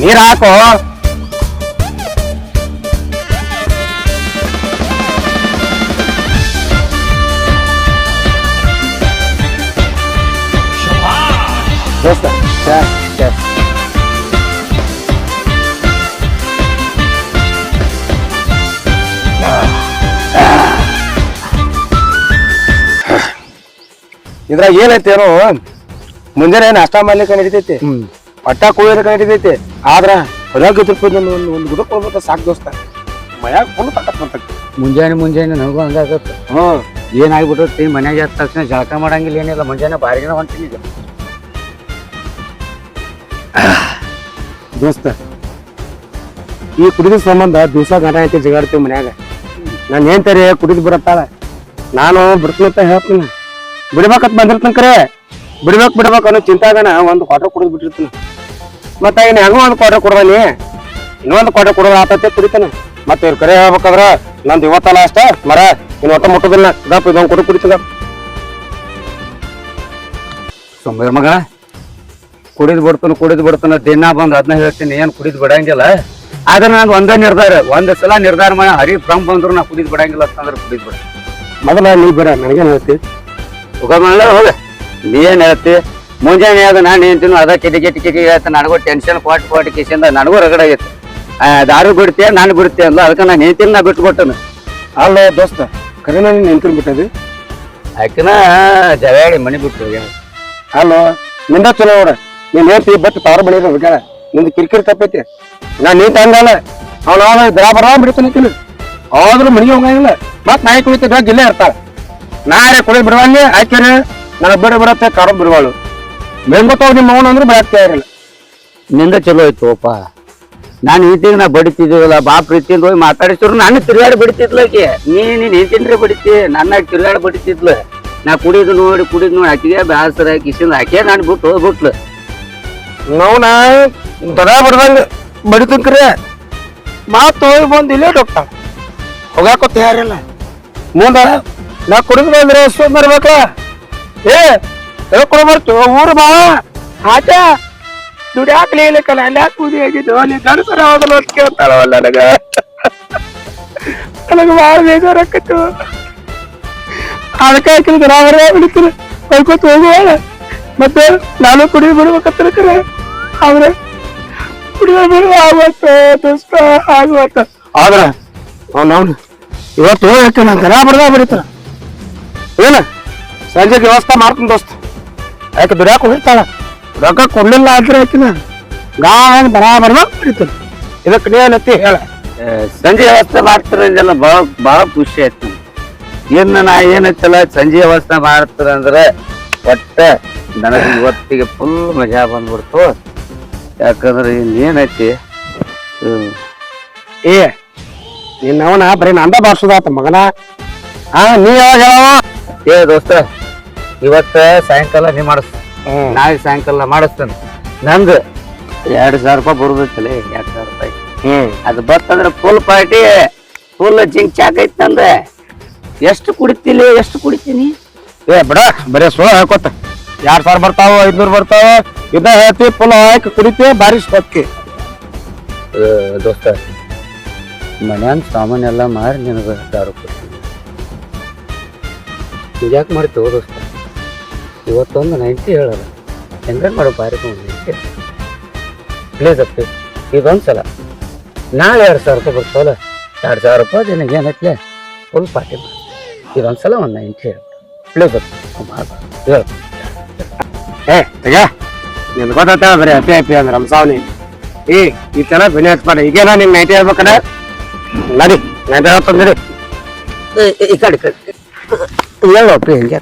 ನೀರ್ ಹಾಕು. ದೋಸ್ತ ಇದ್ರಾಗ ಏನೈತಿ ಏನೋ? ಮುಂಜಾನೆ ನಾಷ್ಟಾ ಮಾಡ್ಲಿಕ್ಕೆ ನಡಿತೈತಿ? ಪಟ್ಟ ಕುಯ್ಯಲಿಕ್ಕೆ ನಡಿತೈತಿ ಆದ್ರ ಹೊಲಕ್ಕೆ ತಿರ್ಪದ ಒಂದು ಒಂದು ಗುಡಕ್ ಕೊಡ್ಬೇಕ ಸಾಕು ದೋಸ್ತ. ಮನ್ಯಾಗ ಫುಲ್ ತಕತ್ ಮತ್ತ ಮುಂಜಾನೆ ಮುಂಜಾನೆ ನನಗೂ ಹಂಗಾಗತ್ತೆ ಹ್ಮ್ ಏನಾಗ್ಬಿಟ್ಟೈತಿ ಮನ್ಯಾಗ ಎದ್ದ ತಕ್ಷಣ ಜಳಕ ಮಾಡಂಗಿಲ್ಲ ಏನಿಲ್ಲ ಮುಂಜಾನೆ ಬಾರಿಗಿನ ಹೊಂಟೀನಿ ಈಗ ದೋಸ್ತ ಈ ಕುಡಿದ ಸಂಬಂಧ ದಿವಸ ಗಂಟ ಐತಿ ಜಗಾಡ್ತೀವಿ ಮನ್ಯಾಗ. ನಾನು ಏನ್ತಾರೆ ಕುಡಿದು ಬರತ್ತಾಳ? ನಾನು ಬಿಡ್ತೀನಂತ ಹೇಳ್ತೀನಿ. ಬಿಡ್ಬೇಕಂತ ಬಂದಿರ್ತೀನಿ ಕರೆ. ಬಿಡ್ಬೇಕು ಬಿಡ್ಬೇಕು ಅನ್ನೋ ಚಿಂತಾಗಣ. ಒಂದು ಕ್ವಾರ್ಟರ್ ಕುಡಿದು ಬಿಟ್ಟಿರ್ತೀನಿ. ಮತ್ತೆ ಇನ್ನು ಹೆಂಗೋ ಒಂದು ಕ್ವಾರ್ಟರ್ ಕೊಡ್ದಾನಿ ಇನ್ನೊಂದು ಕ್ವಾರ್ಟರ್ ಕೊಡೋದು ಆತತೆ ಕುಡಿತಾನೆ. ಮತ್ತೆ ಇವ್ರ ಕರೆ ಹೇಳ್ಬೇಕಾದ್ರ ನಂದು ಇವತ್ತಲ್ಲ ಅಷ್ಟ ಮರ ಇನ್ನು ಒಟ್ಟ ಮುಟ್ಟೋದಿಲ್ಲ. ಗಪ್ ಇದೊಂದು ಕುಡಿ ಕುಡಿತದ. ಸೊಂಬೇರ್ ಮಗ ಕುಡಿದ್ ಬಿಡ್ತಾನ ಕುಡಿದ್ ಬಿಡ್ತಾನ ದಿನ ಬಂದ್ ಅದನ್ನ ಹೇಳ್ತೀನಿ ಏನು ಕುಡಿದ್ ಬಿಡಂಗಿಲ್ಲ. ಆದ್ರೆ ನಾನು ಒಂದೇ ನಿರ್ಧಾರ ಒಂದ್ ಸಲ ನಿರ್ಧಾರ ಮಾಡಿ ಹರಿ ಫ್ರಮ್ ಬಂದ್ರು ನಾ ಕುಡಿದ್ ಬಿಡಂಗಿಲ್ಲ ಅಂತಂದ್ರೆ ಕುಡಿದ್ ಬಿಡ. ಮೊದಲ ನೀ ಬಿಡ ನನಗೇನು ಹೇಳ್ತಿ? ಹೋಗ ಹೋಗ. ನೀ ಏನ್ ಹೇಳ್ತಿ? ಮುಂಜಾನೆ ಆದ ನಾನು ಹೇಳ್ತೀನಿ ಅದ ಕಿಟಿ ಕಿಟಿ ಕಿಟಿ ಹೇಳ್ತ ನನಗೂ ಟೆನ್ಷನ್ ಕೊಟ್ ಕೊಟ್ಟು ಕಿಸಿಂದ ನನಗೂ ರಗಡಾಗಿತ್ತು ದಾರು ಬಿಡ್ತೀಯ ನಾನು ಬಿಡ್ತೀಯ ಅಂದ್ಲು. ಅದಕ್ಕೆ ನಾನು ಹೇಳ್ತೀನಿ ನಾ ಬಿಟ್ಬಿಟ್ಟನು ಅಲ್ಲ ದೋಸ್ತ ಕರೆನ ನಾನು ನಿಂತಿರ್ ಬಿಟ್ಟದಿ? ಆಕಿನ ಜವಾಡಿ ಮನೆ ಬಿಟ್ಟು. ಅಲ್ಲೋ ನಿಂದ ಚಲೋ ನೋಡ. ನೀನ್ ಹೇಳ್ತಿ ಬಟ್ ತಾರ ಬಳಿ ಬೇಕಾರ ನಿಂದ ಕಿರಿಕಿರಿ ತಪ್ಪೈತಿ. ನಾ ನೀ ತಂದಲ್ಲ. ಅವ್ನ ಅವ ದರ ಬರ ಬಿಡ್ತಾನೆ ಕಿಲು ಆದ್ರೂ ಮನೆಗೆ ಹೋಗಂಗಿಲ್ಲ. ಮತ್ ನಾಯಿ ಕುಳಿತ ಇಲ್ಲೇ ಇರ್ತಾಳ. ನಾಳೆ ಕುಳಿ ಬಿಡುವಂಗೆ ಆಯ್ಕೆರೆ ನನಗ್ ಬಿಡ ಬರತ್ತೆ ಕಾರು ಬಿಡುವಳು. ಬೆಂಗೋತಾವ್ ನಿಮ್ಮ ಅವನು ಅಂದ್ರೆ ಬಿಡಾಕ್ತಾ ಇರಲಿಲ್ಲ ನಿಂದ ಚಲೋ ಆಯ್ತು ಅಪ್ಪ. ನಾನು ಈತಿಗೆ ನಾ ಬಡಿತಿದ್ದೀವಲ್ಲ ಬಾ ಪ್ರೀತಿಯಿಂದ ಹೋಗಿ ಮಾತಾಡಿಸಿದ್ರು ನಾನು ತಿರುಗಾಡಿ ಬಡಿತಿದ್ಲ ಆಕೆ. ನೀ ನೀನ್ ಹಿಂತಿನ್ರಿ ಬಡಿತಿ ನನ್ನ ತಿರುಗಾಡಿ ಬಡಿತಿದ್ಲು. ನಾ ಕುಡಿದು ನೋಡಿ ಕುಡಿದು ನೋಡಿ ಆಕಿಗೆ ಬ್ಯಾಸರ ಕಿಸಿಂದ ಆಕೆ ನಾನು ಬಿಟ್ಟು ಹೋಗ್ಬಿಟ್ಲು. ನಾವ್ನ ದರ ಬರ್ದಂಗ ಬಡಿತಂಕ್ರೆ ಮಾತು ಹೋಗಿ ಬಂದು ಇಲ್ಲೇ ಡಾಕ್ಟರ್. ಹೋಗಾಕೋ ತಯಾರಿಲ್ಲ. ಮುಂದ ನಾ ಕುಡಿದು ಬಂದ್ರೆ ಎಷ್ಟು ಬರ್ಬೇಕ ಏ ಹೇಳ್ಕೊಡ ಊರು ಬಾ ಆಟ ದುಡ್ಯಾಕ್ಲಿ ಇಲ್ಲಕ್ಕಲ್ಲ ಅಲ್ಲ ಕೂದಿ ಆಗಿದ್ದು ಅಂತ ಕೇಳ್ತಾಳವಲ್ಲ ನನಗ. ನನಗ ಭಾಳ ಬೇಜಾರಾಕತ್ತು ಅದಕ್ಕೆ ಹಾಕಿದ್ರೆ ನಾವರೇ ಬಿಡ್ತೀನಿ ಹೊಯ್ಕೊತ ಹೋಗುವ ಮತ್ತೆ ನಾನು ಕುಡಿ ಬಿಡ್ಬೇಕಂತ ಕರೆ ಆದ್ರೆ, ಕುಡಿಯೋ ಬಿಡುವ ಆವತ್ತ ದೋಸ್ತ ಆಗುವತ್ತ ಆದ್ರ, ಅವ್ನು ಇವತ್ತು ಯಾಕೆ ನಾನು ದರ ಬಡ್ದ ಬರೀತಾರ ಏನ? ಸಂಜೆಗೆ ವ್ಯವಸ್ಥೆ ಮಾಡ್ತೀನಿ ದೋಸ್ತ. ಯಾಕೆ ದುಡ್ಯಾಕ ಹೋಗಿರ್ತಾಳ ರೊಕ್ಕ ಕೊಡ್ಲಿಲ್ಲ ಆದ್ರೆ ಆಕಿನ ಗಾಂಗ್ ಬರಾಬರ ಇದಕ್ಕೆ ನೀನತ್ತಿ ಹೇಳ? ಸಂಜೆ ವ್ಯವಸ್ಥೆ ಮಾಡ್ತಾರಂದೆಲ್ಲ ಭಾಳ ಭಾಳ ಖುಷಿ ಆಯ್ತು ಏನು ನಾ ಏನೈತಲ್ಲ ಸಂಜೆ ವ್ಯವಸ್ಥೆ ಮಾಡ್ತಾರ ಅಂದ್ರೆ ಒಟ್ಟ ನನಗೆ ಇವತ್ತಿಗೆ ಫುಲ್ ಮಜಾ ಬಂದ್ಬಿಡ್ತು. ಯಾಕಂದ್ರೆ ಇನ್ನೇನೈತಿ ಏ ನಿನ್ನವನ ಬರೀ ನಂದ ಬಾರ್ಸುದಾತ ಮಗನ. ಹಾ ನೀ ಯಾವಾಗ ಹೇಳವ? ಏ ದೋಸ್ತ ಇವತ್ತ ಸಾಯಂಕಾಲ ನೀ ಮಾಡಿಸ್. ನಾಳೆ ಸಾಯಂಕಾಲ ಮಾಡಿಸ್ತೇನೆ. ನಂದು ಎರಡು ಸಾವಿರ ರೂಪಾಯಿ ಬರ್ಬೇಕಲ್ಲ ಎರಡು ಸಾವಿರ ರೂಪಾಯಿ. ಹ್ಮ್. ಅದು ಬರ್ತಂದ್ರೆ ಫುಲ್ ಪಾರ್ಟಿ ಫುಲ್ ಜಿಂಕ್ ಚಾಕ್ ಐತ್ ನಂದು. ಎಷ್ಟು ಕುಡಿತಿಲ್ಲ ಎಷ್ಟು ಕುಡಿತೀನಿ? ಏ ಬಿಡ ಬರೀ ಸೋ ಹಾಕೋತ ಎರಡ್ ಸಾವಿರ ಬರ್ತಾವ ಐದ್ನೂರ್ ಬರ್ತಾವ ಇದ ಹೇಳ್ತಿ ಫುಲ್ ಹಾಕಿ ಕುಡಿತಿ ಬಾರಿ ಸೊಕ್ಕಿ. ಆ, ದೋಸ್ತ ಮನ್ಯಾನ ಸಾಮಾನೆಲ್ಲ ಮಾರಿ ನಿನಗೆ ದಾರು ಕೊಡ್ತೀನಿ. ಯಾಕೆ ಮಾಡ್ತೀವಿ ದೋಸ್ತ? ಇವತ್ತೊಂದು ನೈಂಟಿ ಹೇಳೋದು. ಹೆಂಗ ಮಾಡೋ ಬಾರಿ ನೈಂಟಿ. ಪ್ಲೇಸ್ ಅಪ್ಪಿ ಇದೊಂದು ಸಲ ನಾಳೆ ಎರಡು ಸಾವಿರ ರೂಪಾಯಿ ಬರ್ತಾವಲ್ಲ ಎರಡು ಸಾವಿರ ರೂಪಾಯಿ ನಿನಗೆ ಏನೈತ್ಲೆ? ಫುಲ್ ಪಾರ್ಟಿ ಮಾಡಿ. ಇದೊಂದು ಸಲ ಒಂದು ನೈಂಟಿ ಹೇಳಿ. ಪ್ಲೇಸ್ ಅಪ್ಪಿ ಹೇಳು. ಏ ತಗ ನಿನ್ ಗೊತ್ತಾಗ್ತಾವ ಬರೀ ಹಪ್ಪಿ ಹಪ್ಪಿ ಅಂದ್ರೆ ರಂಸಾವನಿ. ಏ ಈ ತರ ಬೆನೆ ಹಚ್ಬಾರ ಈಗೇನ ನಿಂಗ್ ನೈಟಿ ಹೇಳ್ಬೇಕನ ನಡಿ ನೈಟಿ ಹೇಳ್ತಂದ್ ಏ, ಏ, ಈ ಕಡೆ ಕಡೆ. ಹೇಳು ಅಪ್ಪಿ ಹೆಂಗೆ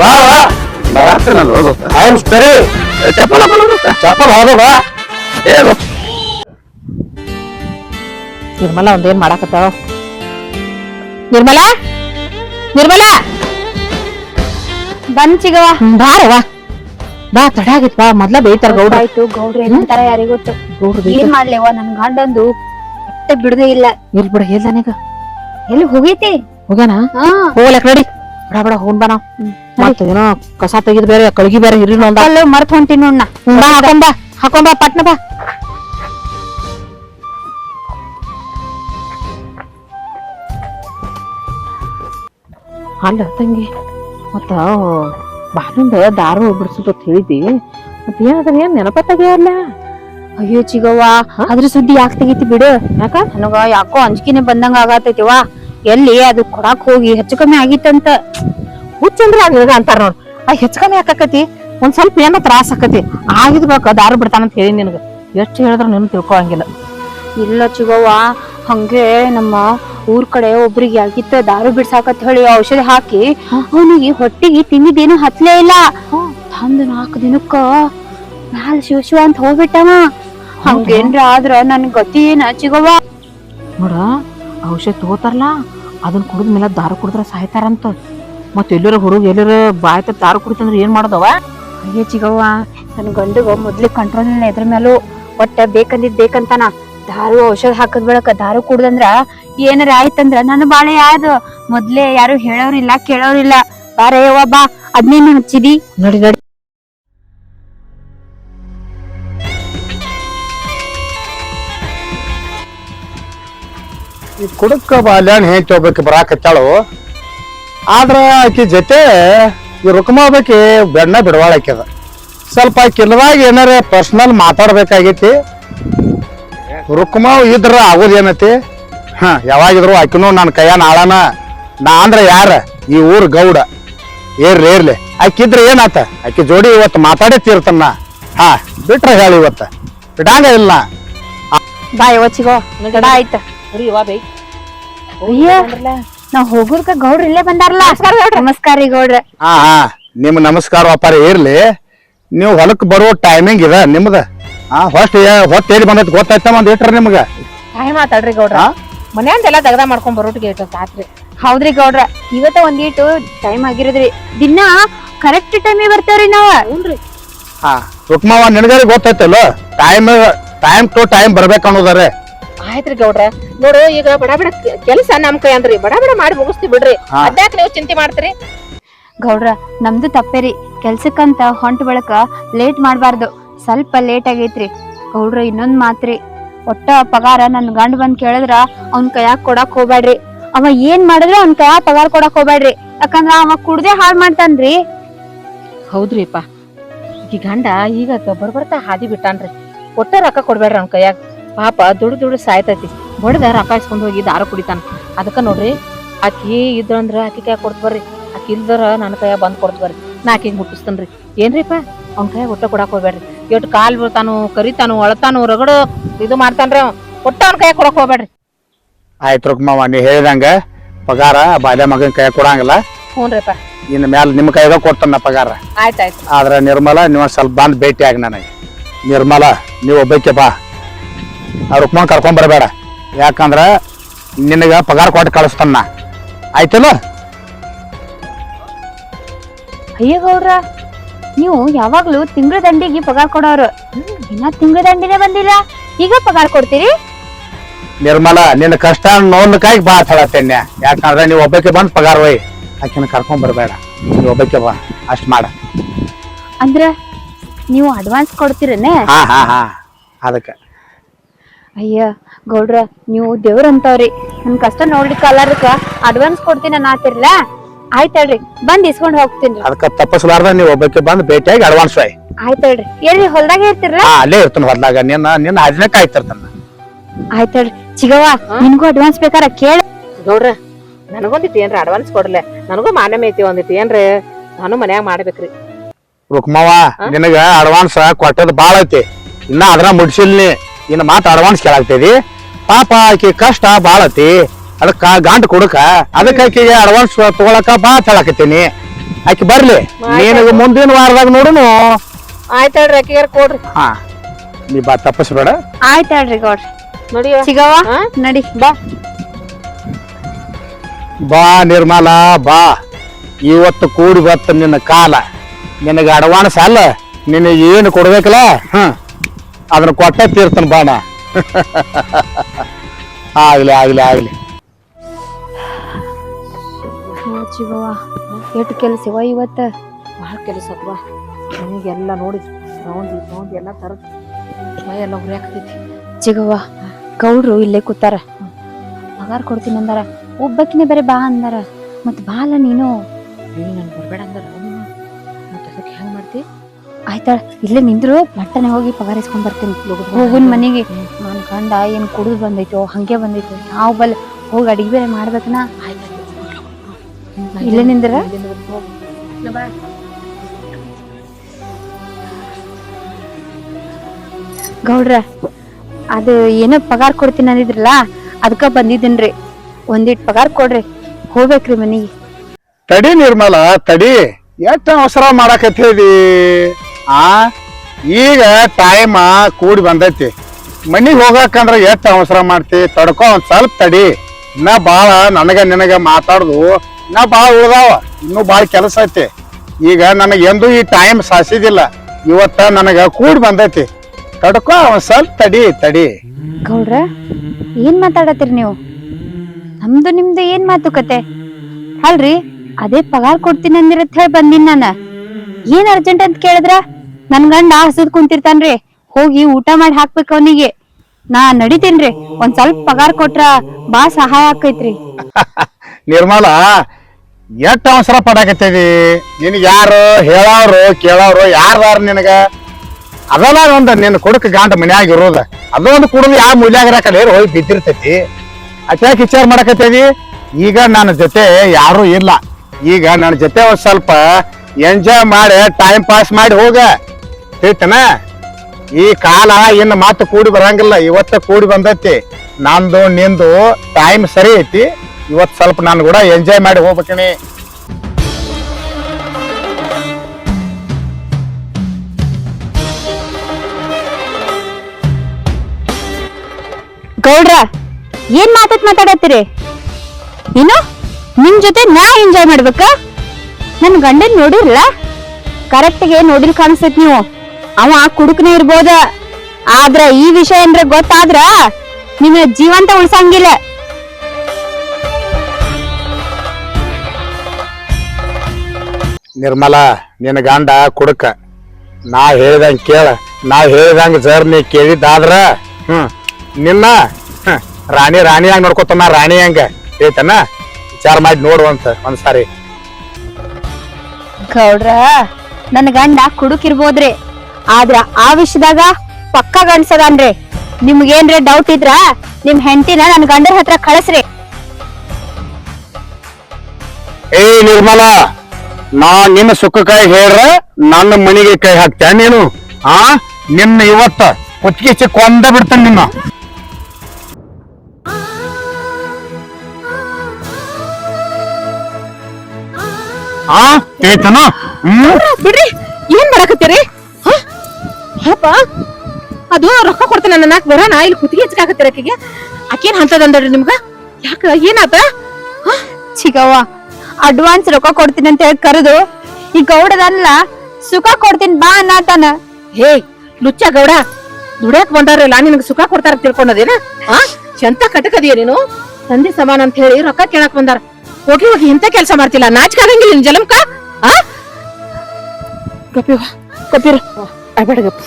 ಬಾ ಬಾ. ಐ ಆಮ್ ಸ್ಟರಿ ಚಪ್ಪಲ್ ಬಾ. ಬಾ. ನಿರ್ಮಲಾ ಒಂದೇನ್ ಮಾಡಾಕತ್ತಾವ? ನಿರ್ಮಲ? ನಿರ್ಮಲ? ಬಂದ್ ಸಿಗವ ಬಾರವ್ವ ಬಾ ತಡ ಆಗಿತ್ ಬಾ. ಮೊದ್ಲ ಬೇಯ್ತಾರ ಗೌಡ್ರ. ಆಯ್ತು ಗೌಡ್ರ ಏನಂತಾರ ಯಾರಿಗ್ ಗೊತ್ತು. ಗೌಡ್ರ ಏನ್ ಮಾಡ್ಲೇವ ನನ್ ಗಂಡಂದು ಅಟ್ಟೆ ಬಿಡದೇ ಇಲ್ಲ. ಎಲ್ ಬಿಡ ಹೇಳ್ದಾನೀಗ ಎಲ್ಲಿ ಹೋಗೈತಿ? ಹೋಗ್ಯಾನ? ಹಾ. ಹೋಗ್ಲಕ್ ನಡಿ ಬಡ ಬಡ ಹೋಗ್ ಬಾ ನಾವ್. ಮತ್ತ ಏನೋ ಕಸ ತೆಗಿದ್ ಬೇರೆ ಕಳಗಿ ಬೇರೆ ಹಿರಿನ ನೋಡ ಅಲ್ಲ ಮರ್ತ್ ಹೊಂಟಿ ನೋಡ್ನ ಬಾ ಹಾಕೊಂಡ್ ಬಾ ಹಾಕೊಂಡ್ ಬಾ ಪಟ್ನ ಬಾ. ಅಲ್ಲ ತಂಗಿ ಮತ್ತ ಬಾಲಿಂದ ದಾರು ಬಿಡ್ಸುತ್ತ ಹೇಳಿದಿ ಮತ್ತ ಏನದ ಏನ್ ಅಲ್ಲ ಅಯ್ಯೋ ಚಿಗವ್ವ ಅದ್ರ ಸುದ್ದಿ ಯಾಕೆ ತೆಗಿತಿ ಬಿಡು. ಯಾಕ? ನನಗ ಯಾಕೋ ಅಂಜಿಕೆನೆ ಬಂದಂಗ ಆಗತೈತಿವಾ ಎಲ್ಲಿ ಅದು ಕೊಡಾಕ್ ಹೋಗಿ ಹೆಚ್ಚು ಕಮ್ಮಿ ಆಗಿತ್ತಂತ. ಹುಚ್ಚಂದ್ರ ಅದ ಅಂತಾರ ನೋಡ್? ಆ ಹೆಚ್ಚ ಕಮ್ಮಿ ಆಕತಿ ಒಂದ್ ಸ್ವಲ್ಪ ಏನೋ ತ್ರಾಸ ಆಕತಿ. ಆಗಿದ್ ಬಾಕ ದಾರು ಬಿಡ್ತಾನಂತ ಹೇಳಿ ನಿನಗ. ಎಷ್ಟ್ ಹೇಳಿದ್ರು ನೀನು ತಿಳ್ಕೊಂಗಿಲ್ಲ ಇಲ್ಲ ಚಿಗವ್ವ ಹಂಗೆ ನಮ್ಮ ಊರ್ ಕಡೆ ಒಬ್ರಿಗೆ ಆಗಿತ್ತ ದಾರು ಬಿಡ್ಸಾಕತ್ ಹೇಳಿ ಔಷಧಿ ಹಾಕಿ ಅವನಿಗೆ ಹೊಟ್ಟಿಗೆ ತಿಂದಿದ್ದೇನು ಹತ್ಲೇ ಇಲ್ಲ. ತಂದು ನಾಲ್ಕು ದಿನಕ್ಕ ಮ್ಯಾಲ ಶಿವ ಶಿವ ಅಂತ ಹೋಗ್ಬಿಟ್ಟವ. ಹಂಗೇನ್ರ ಆದ್ರ ನನ್ ಗತಿ ಏನ ಚಿಗವ್ವ? ನೋಡ ಔಷಧ ತಗೋತಾರಲ್ಲ ಅದನ್ನ ಕುಡಿದ್ಮೇಲೆ ದಾರು ಕುಡಿದ್ರ ಸಾಯ್ತಾರಂತ. ಮತ್ ಎಲ್ಲರ ಹುಡುಗ ಎಲ್ಲರ ಬಾಯ್ತ ತಾರು ಕುಡಿತಂದ್ರೆ ಏನ್ ಮಾಡೋದವ ಅಯ್ಯ ಚಿಗವ್ವ ನನ್ ಗಂಡಗ ಮೊದ್ಲಿಗೆ ಕಂಟ್ರೋಲ್ ಇಲ್ಲ ಇದ್ರ ಮೇಲೂ ಒಟ್ಟ ಬೇಕಂದಿದ್ ಬೇಕಂತಾನ. ದಾರು ಔಷಧ ಹಾಕದ್ ಬಳಕ ದಾರು ಕುಡ್ದಂದ್ರ ಏನಾರ ಆಯ್ತಂದ್ರ ನನ್ನ ಬಾಳೆ ಯಾವ್ದು ಮೊದ್ಲೇ ಯಾರು ಹೇಳೋರಿಲ್ಲ ಕೇಳೋರಿಲ್ಲ. ಬಾರೇ ಯವ್ವ ಬಾ. ಅದ್ನೇನು ಹಚ್ಚಿದಿ. ನೋಡಿ ನೋಡಿ. ಈ ಕುಡಕ್ಕ ಬಾಲ್ಯಾಣ ಹೆಂಚ್ ಹೋಗ್ಬೇಕು ಬರಾಕತ್ತಾಳು ಆದ್ರ ಆಕಿ ಜೊತೆ ಈ ರುಕ್ಮಾಬಕ್ಕೆ ಬೆಣ್ಣ ಬಿಡವಾಳ ಆಕ್ಯದ ಸ್ವಲ್ಪ ಕಿಲ್ದಾಗ ಏನಾರ ಪರ್ಸನಲ್ ಮಾತಾಡ್ಬೇಕಾಗೈತಿ. ರುಕ್ಮಾವ್ ಇದ್ರ ಆಗೋದೇನತಿ? ಹ ಯಾವಾಗಿದ್ರು ಆಕಿನೂ ನನ್ನ ಕೈಯಾನ ಆಳನ ನಾ ಅಂದ್ರ ಯಾರ? ಈ ಊರ್ ಗೌಡ. ಏರ್ಲಿ ಏರ್ಲಿ. ಆಕಿದ್ರ ಏನಾತ? ಆಕಿ ಜೋಡಿ ಇವತ್ತು ಮಾತಾಡೇ ತೀರ್ತನ್ನ ಹಾ ಬಿಟ್ರ ಹೇಳಿ ಇವತ್ತ. ಬಿಡಾಂಗ ಇಲ್ಲ. ಬಾಯ್ ಒಚ್ಚಿಗೋ. ಗಡ ಆಯ್ತ. ಅಯ್ಯ. ನಾವ್ ಹೋಗುರ್ಕ ಗೌಡ್ರ ಇಲ್ಲೇ ಬಂದಾರಲ್ಲ ನಮಸ್ಕಾರ ರೀ ಗೌಡ್ರ. ಹಾ ಹಾ ನಿಮ್ ನಮಸ್ಕಾರ ವ್ಯಾಪಾರ ಇರ್ಲಿ. ನೀವು ಹೊಲಕ್ ಬರೋ ಟೈಮಿಂಗ್ ಇದೆ ನಿಮ್ದ. ಹಾ ಹೊಸ್ಟ್ ಹೊತ್ತು ಹೇಳಿ ಬಂದೈತಿ ಗೊತ್ತಾಯ್ತ ಒಂದ್ ಇಟ್ರ ನಿಮ್ಗ? ಟೈಮ್ ಮಾತಾಡ್ರಿ ಗೌಡ್ರ? ಮನ್ಯಾಂದೆಲ್ಲ ತೆಗ್ದ ಮಾಡ್ಕೊಂಡ್ ಬರೋಟ್ ಇಟ್ಟು ರಾತ್ರಿ. ಹೌದ್ರಿ ಗೌಡ್ರ. ಇವತ್ತ ಒಂದೀಟು ಟೈಮ್ ಆಗಿರೋದ್ರಿ. ದಿನ ಕರೆಕ್ಟ್ ಟೈಮಿಗೆ ಬರ್ತೇವ್ರಿ ನಾವ. ಹಾ ರುಕ್ಮವ್ವ ನಿನಗಾರಿ ಗೊತ್ತೈತಲ್ಲ ಟೈಮ್ ಟೈಮ್ ಟು ಟೈಮ್ ಬರ್ಬೇಕು ಅನ್ನೋದಾರೆ ಆಯ್ತ್ರಿ ಗೌಡ್ರ. ನೋಡು ಈಗ ಬಡ ಬಡ ಕೆಲಸ ನಮ್ ಕೈ ಅಂದ್ರಿ ಬಡ ಬಡ ಮಾಡಿ ಮುಗಿಸ್ತಿ ಬಿಡ್ರಿ. ಅದ್ಯಾಕ ನೀವು ಚಿಂತೆ ಮಾಡ್ತೀರಿ? ಗೌಡ್ರ ನಮ್ದು ತಪ್ಪೇರಿ ಕೆಲ್ಸಕ್ಕಂತ ಹೊಂಟ ಬಳಕ ಲೇಟ್ ಮಾಡಬಾರ್ದು. ಸ್ವಲ್ಪ ಲೇಟ್ ಆಗೈತ್ರಿ. ಗೌಡ್ರ ಇನ್ನೊಂದ್ ಮಾತ್ರಿ ಒಟ್ಟ ಪಗಾರ ನನ್ ಗಂಡ ಬಂದ್ ಕೇಳಿದ್ರ ಅವ್ನ್ ಕೈಯಾಗ ಕೊಡಾಕ್ ಹೋಗ್ಬ್ಯಾಡ್ರಿ. ಅವ ಏನ್ ಮಾಡಿದ್ರು ಅವ್ನ್ ಕೈಯಾಗ ಪಗಾರ ಕೊಡಾಕ್ ಹೋಗ್ಬ್ಯಾಡ್ರಿ. ಯಾಕಂದ್ರ ಅವ ಕುಡ್ದೆ ಹಾಳ್ ಮಾಡ್ತಾನ್ರಿ. ಹೌದ್ರಿಪ್ಪ. ಈ ಗಂಡ ಈಗ ಬರ್ಬರ್ತಾ ಬರ್ತಾ ಹಾದಿ ಬಿಟ್ಟಾನ್ರಿ. ಒಟ್ಟ ರೊಕ್ಕ ಕೊಡ್ಬೇಡ್ರಿ ಅವ್ನ ಕೈಯಾಗ. ಪಾಪ ದುಡ್ಡು ದುಡ್ಡು ಸಾಯ್ತೈತಿ. ಬಡ್ದ ರೊಕ್ಕ ಇಸ್ಕೊಂಡು ಹೋಗಿ ದಾರ ಕುಡಿತಾನ. ಅದಕ್ಕೆ ನೋಡ್ರಿ ಆಕಿ ಇದ್ರಂದ್ರ ಆಕಿ ಕೈ ಕೊಡ್ತ ಬರ್ರಿ. ಆಕಿ ಇಲ್ದರ ನನ್ನ ಕೈಯಾಗ ಬಂದು ಕೊಡ್ತ ಬರ್ರಿ. ನಾ ಆಕಿಗೆ ಮುಟ್ಟಿಸ್ತೇನ್ರಿ. ಏನ್ರಿಪ್ಪ? ಅವ್ನ ಕೈಯಾಗ ಒಟ್ಟ ಕೊಡಕ್ಕೆ ಹೋಗ್ಬೇಡ್ರಿ. ಎಷ್ಟು ಕಾಲು ಬೀಳ್ತಾನು ಕರಿತಾನು ಅಳತಾನು ರಗಡ ಇದು ಮಾಡ್ತಾನ್ರಿ ಅವ ಒಟ್ಟ ಅವ್ನ ಕೈಯಾಗ ಕೊಡಕ್ ಹೋಗ್ಬೇಡ್ರಿ. ಆಯ್ತು ರುಕ್ಮವ್ವ ನೀ ಹೇಳಿದಂಗ ಪಗಾರ ಬಾಲ್ಯ ಮಗನ ಕೈ ಕೊಡಂಗಿಲ್ಲ. ಹ್ಞೂನ್ರಿಪ್ಪ ಇನ್ನು ಮ್ಯಾಲ ನಿಮ್ಮ ಕೈಗ ಕೊಡ್ತಾನ ಪಗಾರ. ಆಯ್ತಾಯ್ತು ಆದ್ರೆ ನಿರ್ಮಲ ನೀವು ಸ್ವಲ್ಪ ಬಂದು ಭೇಟಿ ಆಗಿ ನನಗೆ. ನಿರ್ಮಲ ನೀವು ಒಬ್ಬಕ್ಕೆ ಬಾ. ಆ ರುಕ್ಮನ್ ಕರ್ಕೊಂಡ್ ಬರಬೇಡ. ಯಾಕಂದ್ರ ನಿನಗ ಪಗಾರ ಕೊಟ್ಟು ಕಳಿಸ್ತಾನ ಆಯ್ತಲ್ಲ? ಅಯ್ಯ ಗೌಡ್ರ ನೀವು ಯಾವಾಗ್ಲೂ ತಿಂಗಳ ದಂಡಿಗೆ ಪಗಾರ ಕೊಡೋರು. ಇನ್ನ ತಿಂಗಳ ದಂಡಿನೇ ಬಂದಿಲ್ಲ. ಈಗ ಪಗಾರ ಕೊಡ್ತೀರಿ? ನಿರ್ಮಲ ನಿನ್ನ ಕಷ್ಟ ನೋಡ್ಲಿಕ್ಕಾಗಿ ಬಾ ಹೇಳತ್ತೇನೆ ಯಾಕಂದ್ರೆ ನೀವು ಒಬ್ಬಕ್ಕೆ ಬಂದ್ ಪಗಾರ ಒಯ್. ಆಕಿನ ಕರ್ಕೊಂಡ್ ಬರಬೇಡ. ನೀವು ಒಬ್ಬಕ್ಕೆ ಬಾ. ಅಷ್ಟ್ ಮಾಡ. ಅಂದ್ರ ನೀವು ಅಡ್ವಾನ್ಸ್ ಕೊಡ್ತೀರೇನೆ? ಹಾ ಹಾ ಹಾ. ಅದಕ್ಕೆ. ಅಯ್ಯ ಗೌಡ್ರ ನೀವು ದೇವ್ರಂತವ್ರಿ ನನ್ ಕಷ್ಟ ನೋಡ್ಲಿಕ್ಕೆ ಅಲ್ಲಾರಕ್ಕ ಅಡ್ವಾನ್ಸ್ ಕೊಡ್ತೀನಿ ಅನಾತಿರ್ಲೇ ಆಯ್ತ ಹೇಳ್ರಿ ಬಂದ್ ಇಸ್ಕೊಂಡ್ ಹೋಗ್ತೀನಿ. ಅದಕ್ಕೆ ತಪ್ಪಿಸ್ಲಾರ್ದ ನೀವು ಒಬ್ಬಕ್ಕೆ ಬಂದ್ ಭೇಟಿಯಾಗಿ ಅಡ್ವಾನ್ಸ್ ಬಾಯ್ ಆಯ್ತ ಹೇಳ್ರಿ ಎಲ್ರಿ ಹೊಲ್ದಾಗ ಇರ್ತಿರ್ಲ? ಅಲ್ಲೇ ಇರ್ತಾನ ಹೊಲ್ದಾಗ ನಿನ್ನ ನಿನ್ನ ಹಾಜಿನ ಆಯ್ತ ಹೇಳ್ರಿ ಚಿಗವ್ವ ನಿನ್ಗೂ ಅಡ್ವಾನ್ಸ್ ಬೇಕಾರ ಕೇಳ. ಗೌಡ್ರ ನನಗೊಂದಿತ್ತು ಏನ್ರ ಅಡ್ವಾನ್ಸ್ ಕೊಡ್ಲೆ? ನನಗೂ ಮಾನ್ಯಮ ಐತಿ ಒಂದಿತ್ತು ಏನ್ರಿ ನಾನು ಮನ್ಯಾಗ ಮಾಡ್ಬೇಕ್ರಿ. ರುಕ್ಮವ್ವ ನಿನಗ ಅಡ್ವಾನ್ಸ್ ಕೊಟ್ಟದ್ ಬಾಳ ಐತಿ ಇನ್ನ ಅದನ್ನ ಮುಡ್ಸಿಲ್ನಿ ಇನ್ನ ಮಾತ್ ಅಡ್ವಾನ್ಸ್ ಕೇಳಾಗ್ತೈತಿ ಪಾಪ ಆಕಿ ಕಷ್ಟ ಬಾಳತಿ. ಅದಕ್ಕೆ ಅದಕ್ಕ ಗಾಂಟ್ ಕೊಡಕ. ಅದಕ್ಕೆ ಆಕಿಗೆ ಅಡ್ವಾನ್ಸ್ ತಗೊಳಕ ಬಾ ಹೇಳಕತ್ತೀನಿ. ಆಕಿ ಬರ್ಲಿ. ನಿನಗ ಮುಂದಿನ ವಾರದಾಗ ನೋಡುನು. ಹೇಳ್ರಿ ಅಕ್ಕಿಗಾರ ಕೊಡ್ರಿ. ಹಾ. ನೀ ಬಾ ತಪ್ಪಿಸ್ಬೇಡ. ಆಯ್ತಳ್ರಿ ಗೌಡ್ರಿ. ನೋಡಿ ಸಿಗವ ಹಾ? ನಡಿ. ಬಾ. ಬಾ ನಿರ್ಮಲ ಬಾ. ಇವತ್ತು ಕೂಡಿ ಬತ್ತ ನಿನ್ನ ಕಾಲ. ನಿನಗ ಅಡ್ವಾನ್ಸ್ ಅಲ್ಲ. ನಿನಗೆ ಏನು ಕೊಡ್ಬೇಕಲ್ಲ? ಹ. ಅದನ್ನ ಕೊಟ್ಟ ತೀರ್ತಾನ ಬಾಣ. ಆಗ್ಲಿ ಆಗ್ಲಿ ಆಗ್ಲಿ. ಚಿಗವ್ವ ಎಷ್ಟು ಕೆಲಸವ ಇವತ್ತ? ಭಾಳ ಕೆಲಸ ಅಥವಾ ನಮಗೆಲ್ಲ ನೋಡಿ ರೌಂಡ್ ರೌಂಡ್ ಎಲ್ಲ ತರದ್ ಮೈ ಎಲ್ಲ ಉರಿಯಾಕತೈತಿ ಚಿಗವ್ವ ಗೌಡ್ರು ಇಲ್ಲೇ ಕೂತಾರ. ಪಗಾರ ಕೊಡ್ತೀನಿ ಅಂದಾರ ಒಬ್ಬಕಿನೇ ಬೇರೆ ಬಾ ಅಂದಾರ. ಮತ್ ಬಾಲ ನೀನು. ನೀನು ನನ್ ಬರ್ಬೇಡ ಅಂದಾರ. ಆಯ್ತಾಳ ಇಲ್ಲೇ ನಿಂದ್ರು ಬಟ್ಟನೆ ಹೋಗಿ ಪಗಾರ ಇಸ್ಕೊಂಡ್ ಬರ್ತೀನಿ. ಹೋಗುನ್ ಮನೆಗೆ. ನಾನು ಗಂಡ, ಏನ್ ಕುಡಿದು ಬಂದೈತೋ, ಹಂಗೆ ಬಂದೈತೋ, ನಾವು ಬಲ್ ಹೋಗಿ ಅಡಿಗೆ ಬೇರೆ ಮಾಡ್ಬೇಕನ? ಇಲ್ಲೇ ನಿಂದ್ರ? ಗೌಡ್ರ, ಅದು ಏನೋ ಪಗಾರ ಕೊಡ್ತೀನಿ ಅಂದಿದ್ರಲ್ಲ ಅದಕ್ಕ ಬಂದಿದ್ದೀನ್ರಿ. ಒಂದಿಟ್ ಪಗಾರ ಕೊಡ್ರಿ, ಹೋಗ್ಬೇಕ್ರಿ ಮನಿಗೆ. ತಡಿ ನಿರ್ಮಲ, ತಡಿ. ಎಷ್ಟು ಅವಸರ ಮಾಡಾಕತ್ತೀವಿ ಆ, ಈಗ ಟೈಮ್ ಕೂಡಿ ಬಂದೈತಿ. ಮನಿಗ್ ಹೋಗಕಂದ್ರ ಎಷ್ಟು ಅವಸರ ಮಾಡ್ತಿ? ತಡ್ಕೊ ಒಂದ್ ಸ್ವಲ್ಪ ತಡಿ. ಇನ್ನ ಭಾಳ ನನಗ ನಿನಗ ಮಾತಾಡುದು ಇನ್ನ ಭಾಳ ಉಳ್ದಾವ, ಇನ್ನೂ ಭಾಳ ಕೆಲಸ ಐತಿ. ಈಗ ನನಗೆ ಎಂದೂ ಈ ಟೈಮ್ ಸಾಸಿದಿಲ್ಲ. ಇವತ್ತ ನನಗ ಕೂಡಿ ಬಂದೈತಿ. ತಡ್ಕೊ ಒಂದ್ ಸ್ವಲ್ಪ ತಡಿ ತಡಿ. ಗೌಡ್ರ, ಏನ್ ಮಾತಾಡತ್ತೀರಿ ನೀವು? ನಮ್ದು ನಿಮ್ದು ಏನ್ ಮಾತುಕತೆ? ಅಲ್ರಿ, ಅದೇ ಪಗಾರ ಕೊಡ್ತೀನಿ ಅಂದಿರತ್ ಹೇಳಿ ಬಂದಿನ ನಾನ. ಏನ್ ಅರ್ಜೆಂಟ್ ಅಂತ ಕೇಳಿದ್ರ? ನನ್ ಗಂಡ ಹಸದ್ ಕುಂತಿರ್ತಾನ್ರಿ. ಹೋಗಿ ಊಟ ಮಾಡಿ ಹಾಕ್ಬೇಕು ಅವನಿಗೆ. ನಾ ನಡಿತೀನ್ರಿ. ಒಂದ್ ಸ್ವಲ್ಪ ಪಗಾರ ಕೊಟ್ರ ಬಾ ಸಹಾಯ ಆಕೈತ್ರಿ. ನಿರ್ಮಲ, ಎಷ್ಟು ಅವಸರ ಪಡಾಕತ್ತೀವಿ ನಿನಗೆ ಯಾರು ಹೇಳವ್ರು, ಕೇಳವ್ರು ಯಾರ್ದಾರ ನಿನಗ? ಅದಲ್ಲ ಒಂದು ನಿನ್ನ ಕುಡುಕ ಗಾಂಡ ಮನ್ಯಾಗ ಇರೋದ. ಅದೊಂದು ಕುಡಿದು ಯಾವ ಮೂಲ್ಯಾಗ ಕಡೆ ಹೋಗಿ ಬಿದ್ದಿರ್ತೈತಿ? ಅಟ್ಯಾಕ್ ವಿಚಾರ ಮಾಡಕತ್ತೀವಿ ಈಗ ನನ್ನ ಜೊತೆ ಯಾರು ಇಲ್ಲ. ಈಗ ನನ್ನ ಜೊತೆ ಒಂದ್ ಸ್ವಲ್ಪ ಎಂಜಾಯ್ ಮಾಡಿ ಟೈಮ್ ಪಾಸ್ ಮಾಡಿ ಹೋಗ. ತಿಳ್ತನ ಈ ಕಾಲ ಇನ್ನು ಮಾತು ಕೂಡಿ ಬರಂಗಿಲ್ಲ, ಇವತ್ತ ಕೂಡಿ ಬಂದೈತಿ. ನಂದು, ನಿಂದು ಟೈಮ್ ಸರಿ ಐತಿ. ಇವತ್ ಸ್ವಲ್ಪ ನಾನು ಕೂಡ ಎಂಜಾಯ್ ಮಾಡಿ ಹೋಗ್ಬೇಕಣಿ ಗೌಡ್ರ, ಏನ್ ಮಾತಾತ್ ಮಾತಾಡತ್ತೀರಿ? ಇನ್ನು ನಿಮ್ ಜೊತೆ ನಾ ಎಂಜಾಯ್ ಮಾಡ್ಬೇಕ? ನನ್ ಗಂಡನ್ ನೋಡಿರ್ಲ? ಕರೆಕ್ಟ್ಗೆ ನೋಡಿಲ್ ಕಾಣಿಸ್ತೈತ್ ನೀವು. ಅವ ಕುಡುಕನೇ ಇರ್ಬೋದ? ಆದ್ರ ಈ ವಿಷಯ ಏನ್ರ ಗೊತ್ತಾದ್ರ? ನಿನ್ನ ಜೀವಂತ ಉಳ್ಸಂಗಿಲ್ಲ. ನಿರ್ಮಲ, ನಿನ್ನ ಗಂಡ ಕುಡುಕ. ನಾ ಹೇಳಿದಂಗ ಕೇಳ. ನಾ ಹೇಳಿದಂಗ ಸರ್ ನೀ ಕೇಳಿದ್ದಾದ್ರ? ಹ್ಮ್. ನಿನ್ನ? ರಾಣಿ ರಾಣಿ ಹಂಗ ನೋಡ್ಕೊತಾನ, ರಾಣಿ ಹಂಗ. ಹೇಳ್ತಾನ ವಿಚಾರ ಮಾಡಿ ನೋಡುವಂತ ಒಂದ್ಸಾರಿ. ಗೌಡ್ರ ನನ್ ಗಂಡ ಕುಡುಕಿರ್ಬೋದ್ರಿ. ಆದ್ರ ಆ ವಿಷಯದಾಗ ಪಕ್ಕ ಗಂಡ್ಸದನ್ರಿ. ನಿಮ್ಗೇನ್ರಿ ಡೌಟ್ ಇದ್ರ, ನಿಮ್ ಹೆಂಡತಿನ ನನ್ ಗಂಡರ ಹತ್ರ ಕಳಸ್ರಿ. ಏ ನಿರ್ಮಲ, ನಾ ನಿನ್ನ ಕೈ ಹೇಳ್ರ, ನನ್ನ ಮನೆಗೆ ಕೈ ಹಾಕ್ತೇನೆ ನೀನು? ಆ? ನಿನ್ನ ಇವತ್ತ ಚಿಕ್ಕ ಕೊಂದ ಬಿಡ್ತೇನೆ ನಿನ್ನ. ಆ ತೇತನ ಬಿಡ್ರಿ. ಏನ್ ಮಾಡಾಕತ್ತೀರಿ? ಹಾ? ಪಾಪ ಅದು ರೊಕ್ಕ ಕೊಡ್ತಾನ ನನ್ನ ನಾಲ್ಕು ಬರೋಣ ಇಲ್ಲಿ ಕುತ್ತಿಗೆ ಹಚ್ಕಾಕತ್ತೀರ ಆಕಿಗೆ. ಆಕೇನ್ ಹಂತದ ಅಂದಡ್ರಿ ನಿಮ್ಗ? ಯಾಕ ಏನಾತ? ಚಿಗವ್ವ ಅಡ್ವಾನ್ಸ್ ರೊಕ್ಕ ಕೊಡ್ತೀನಿ ಅಂತ ಹೇಳಿ ಕರೆದು ಈ ಗೌಡದಲ್ಲ ಸುಖ ಕೊಡ್ತೀನಿ ಬಾ ಅನ್ನತಾನ. ಹೇ ಲುಚ್ಚ ಗೌಡ ದುಡಿಯಕ್ ಬಂದಾರಲ್ಲ ನಿನಗೆ ಸುಖ ಕೊಡ್ತಾರ ತಿಳ್ಕೊಂಡದೇನ? ಆ ಚಂತ ಕಟಕದಿಯ ನೀನು? ತಂದೆ ಸಮಾನ ಅಂತ ಹೇಳಿ ರೊಕ್ಕ ಕೇಳಕ್ ಬಂದಾರ. ಹೋಗಿ ಹೋಗಿ ಇಂತ ಕೆಲಸ ಮಾಡ್ತಿಲ್ಲ. ನಾಚಿಕೆ ಆಗಂಗಿಲ್ಲ ನಿನ್ ಜಲಮ್ಕ? ಆ? ಅಬೇಡ ಗಪ್ಪ.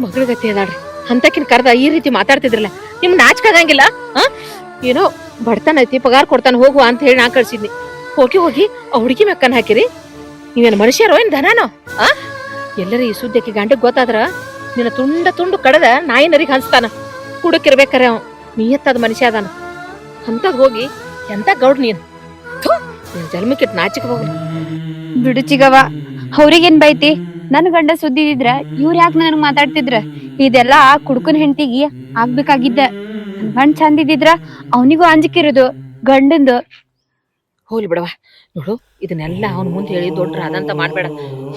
ಮಗಳ ಗತಿ ಅದಾಳ್ರಿ ಅಂತಕಿನ್ ಕರ್ದ ಈ ರೀತಿ ಮಾತಾಡ್ತಿದ್ರಲ್ಲ ನಿಮ್ ನಾಚಿಕೆ ಆಗಂಗಿಲ್ಲ ಆ? ಏನೋ ಬಡತನ ಐತಿ ಪಗಾರ ಕೊಡ್ತಾನ ಹೋಗುವ ಅಂತ ಹೇಳಿ ನಾ ಕಳ್ಸಿದ್ನಿ. ಹೋಗಿ ಹೋಗಿ ಆ ಹುಡುಗಿ ಮೆಕ್ಕನ್ ಹಾಕಿರಿ. ನೀವೇನು ಮನುಷ್ಯರೋ ಏನ್ ಧನನೋ? ಆ? ಎಲ್ಲರೂ ಈ ಸುದ್ದಿಕ್ಕೆ ಗಂಡಗ್ ಗೊತ್ತಾದ್ರ ನಿನ್ನ ತುಂಡ ತುಂಡು ಕಡದ ನಾಯಿ ನರಿಗೆ ಹಂಚ್ತಾನ. ಕುಡಕ್ಕಿರ್ಬೇಕಾರೆ ಅವ ನಿಯತ್ತಾದ ಮನುಷ್ಯ ಅದಾನ. ಅಂತದ್ ಹೋಗಿ ಎಂತ ಗೌಡ್ ನೀನ್? ನಿನ್ ಜನ್ಮಕ್ಕಿಟ್ ನಾಚಿಕೆ ಹೋಗ್ಲಿ. ಬಿಡು ಚಿಗವ ಅವ್ರಿಗೇನ್ ಬೈತಿ? ನನ್ ಗಂಡ ಸುದ್ದಿ ಇದ್ರ ಇವ್ರ ಯಾಕೆ ನನಗ್ ಮಾತಾಡ್ತಿದ್ರ? ಇದೆಲ್ಲ ಕುಡ್ಕನ್ ಹೆಂಡತಿಗೆ ಆಗ್ಬೇಕಾಗಿದ್ದ. ನನ್ ಗಂಡ ಚಂದ ಇದ್ದಿದ್ರ ಅವನಿಗೂ ಅಂಜಿಕಿರೋದು ಗಂಡಂದು. ಹೋಗ್ಲಿ ಬಿಡವಾ ನೋಡು ಇದನ್ನೆಲ್ಲ ಅವನ ಮುಂದೆ ಹೇಳಿ ದೊಡ್ಡ ಅದಂತ ಮಾಡ್ಬೇಡ.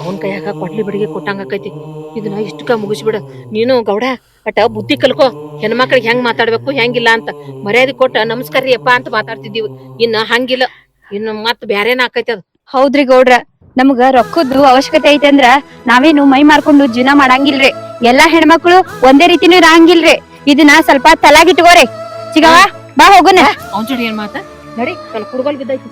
ಅವನ್ ಕೈಯಾಗ ಕೊಟ್ಲಿ ಬಿಡಿಗೆ ಕೊಟ್ಟಂಗ ಆಕೈತಿ. ಇದನ್ನ ಇಷ್ಟಕ್ಕ ಮುಗಿಸ್ಬಿಡ. ನೀನು ಗೌಡ ಅಟ ಬುದ್ಧಿ ಕಲ್ಕೋ. ಹೆಣ್ಮಕ್ಳಿಗೆ ಹೆಂಗ್ ಮಾತಾಡ್ಬೇಕು ಹೆಂಗಿಲ್ಲ ಅಂತ. ಮರ್ಯಾದೆ ಕೊಟ್ಟ ನಮಸ್ಕಾರ ರೀ ಅಪ್ಪ ಅಂತ ಮಾತಾಡ್ತಿದ್ದೀವಿ. ಇನ್ನ ಹಂಗಿಲ್ಲ. ಇನ್ನು ಮತ್ ಬ್ಯಾರೇನ ಆಕೈತಿ ಅದು. ಹೌದ್ರಿ ಗೌಡ್ರ. ನಮ್ಗ ರೊಕ್ಕದ್ದು ಅವಶ್ಯಕತೆ ಐತೆ ಅಂದ್ರ ನಾವೇನು ಮೈ ಮಾರ್ಕೊಂಡು ಜೀವನ ಮಾಡಂಗಿಲ್ರಿ. ಎಲ್ಲಾ ಹೆಣ್ಮಕ್ಳು ಒಂದೇ ರೀತಿನೂ ಇರಂಗಿಲ್ರಿ. ಇದನ್ನ ಸ್ವಲ್ಪ ತಲಾಗಿಟ್ಕೋರಿ ಸಿಗವಾ ಬಾ ಹೋಗುನ. ಅವ್ನ್ ಜೋಡಿ ಏನ್ ಮಾತಾ? ನಡಿ ಕುಡ್ಗೋಲ್ ಬಿದ್ದೈತಿ.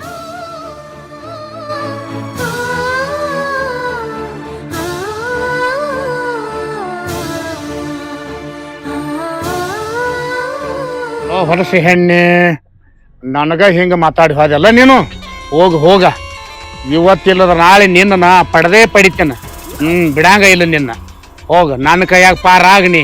ಹೊಲಸಿ ಹೆಣ್ಣೆ, ನನಗ ಹಿಂಗ ಮಾತಾಡಿ ಹೋದಲ್ಲ ನೀನು? ಹೋಗ ಹೋಗ. ಇವತ್ತಿಲ್ಲದ ನಾಳೆ ನಿನ್ನ ನಾ ಪಡೆದೇ ಪಡಿತೇನೆ. ಹ್ಮ್, ಬಿಡಂಗ ಇಲ್ಲ ನಿನ್ನ. ಹೋಗ, ನನ್ನ ಕೈಯಾಗ ಪಾರಾಗ್ನಿ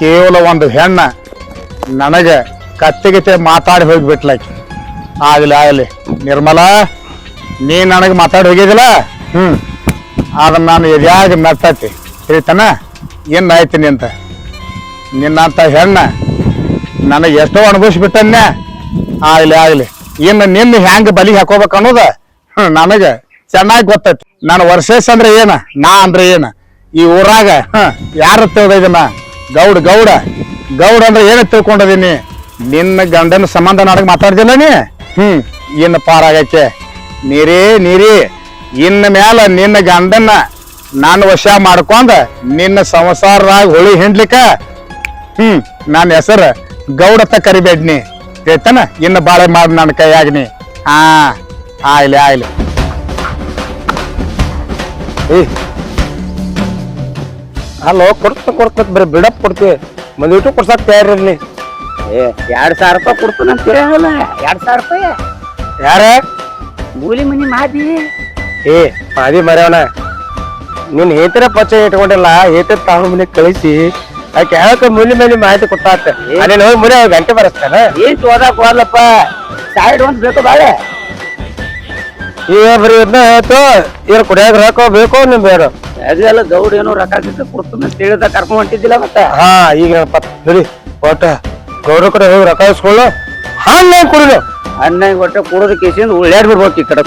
ಕೇವಲ ಒಂದು ಹೆಣ್ಣ, ನನಗ ಕತ್ತಿಗತೆ ಮಾತಾಡಿ ಹೋಗ್ಬಿಟ್ಲಾಕಿ. ಆಗ್ಲಿ ಆಗ್ಲಿ. ನಿರ್ಮಲಾ, ನೀ ನನಗೆ ಮಾತಾಡಿ ಹೋಗಿದಿಲ್ಲ ಹ್ಮ್. ನಾನು ಎದ್ಯಾಗ ಮೆತ್ತತಿ. ಹೇಳ್ತಾನ ಏನ್ ಆಯ್ತೀನಿ ಅಂತ ನಿನ್ನಂತ ಹೆಣ್ಣ ನನಗೆ ಎಷ್ಟೋ ಅನುಭವಿಸ್ಬಿಟ್ಟನ್ನೇ. ಆಗ್ಲಿ ಆಗ್ಲಿ. ಇನ್ನು ನಿನ್ನ ಹೆಂಗ್ ಬಲಿ ಹಾಕೋಬೇಕು ಅನ್ನೋದ ನನಗೆ ನನಗ ಚೆನ್ನಾಗಿ ಗೊತ್ತೈತಿ. ನಾನು ವರ್ಷೇಶ್ ಅಂದ್ರೆ ಏನ? ನಾ ಅಂದ್ರೆ ಏನ? ಈ ಊರಾಗ ಯಾರು ಇದನ್ನ? ಗೌಡ ಗೌಡ. ಗೌಡ ಅಂದ್ರೆ ಏನ ತಿಳ್ಕೊಂಡಿದೀನಿ? ನಿನ್ನ ಗಂಡನ ಸಂಬಂಧ ನಾಡಕ್ ಮಾತಾಡ್ದಿಲ್ಲ ನೀ? ಹ್ಮ್. ಇನ್ನು ಪಾರಾಗಕ್ಕೆ ನೀರೇ, ನೀರಿ. ಇನ್ನ ಮ್ಯಾಲ ನಿನ್ನ ಗಂಡನ್ನ ನಾನು ವಶ ಮಾಡ್ಕೊಂಡ ನಿನ್ನ ಸಂಸಾರದಾಗ ಹೊಳಿ ಹಿಂಡ್ಲಿಕ್ಕ? ಹ್ಮ್ ನನ್ನ ಹೆಸರು ಗೌಡತ್ತ ಕರಿಬೇಡ್ನಿ. ಹೇಳ್ತಾನ ಇನ್ನ ಬಾಳೆ ಮಾಡಿ ನನ್ನ ಕೈಯಾಗ್ನಿ. ಹಾ ಆಯ್ಲಿ ಆಯ್ಲಿ. ಹಲೋ ಕೊಡ್ತ ಕೊಡ್ತ ಬರೀ ಬಿಡಪ್ ಕೊಡ್ತೀವಿ ಮಂದಿಟ್ಟು ಕೊಡ್ಸಕ್ ತಯಾರಿರ್ಲಿ. ಏ ಎರಡ್ ಸಾವಿರ ರೂಪಾಯಿ ಕೊಡ್ತು ಅಂತ ಹೇಳಲ್ಲ ಎರಡ್ ಸಾವಿರ ರೂಪಾಯಿ. ಯಾರ? ಮೂಲಿ ಮನಿ ಮಾದಿ. ಏ ಮಾದಿ ಮರ್ಯಾವಣ ನೀನ್ ಹೇತರ ಪರಿಚಯ ಇಟ್ಕೊಂಡಿಲ್ಲ ಹೇತರ ತಾವು ಮನೆ ಕಳಿಸಿ. ಆಕೆ ಯಾವಕ್ಕ ಮುಲಿ ಮೇಲೆ ಮಾಹಿತಿ ಕೊಟ್ಟಾತ? ಅಲ್ಲೇನು ಹೋಗಿ ಮುನಿ ಗಂಟೆ ಬರಸ್ತಾನ. ಏನ್ ತೋದಾಕ ಹೋದಪ್ಪ ಸೈಡ್ ಒಂದ್ ಬೇಕು ಬಾಳೆ. ಏ ಬರೀ ಇದನ್ನ ಹೇಳ್ತು. ಇವ್ರು ಕುಡಿಯಾಗ ರೊಕ್ಕ ಬೇಕು ನಿಮ್ ಬೇಡ. ಅದೆಲ್ಲ ಗೌಡ ಏನೋ ರೊಕ್ಕ ಗಿಕ್ಕ ತಿಳಿದ ಕರ್ಕೊಂಡ್ ಹೊಂಟಿದ್ದಿಲ್ಲ ಮತ್ತೆ? ಹಾ ಈಗ ಪತ್ ಬಿಡಿ ಒಟ್ಟ ಗೌಡ ಕಡೆ ಹೋಗಿ ರೊಕ್ಕ ಇಸ್ಕೊಳ್ಳು. ಹಣ್ಣು ಕುಡಿದು? ಅನ್ನ ಒಟ್ಟೆ ಕುಡಿದ ಕೇಸಿಂದ ಉಳ್ಳಾಡ್ ಬಿಡ್ಬೇಕು ಈ ಕಡೆ.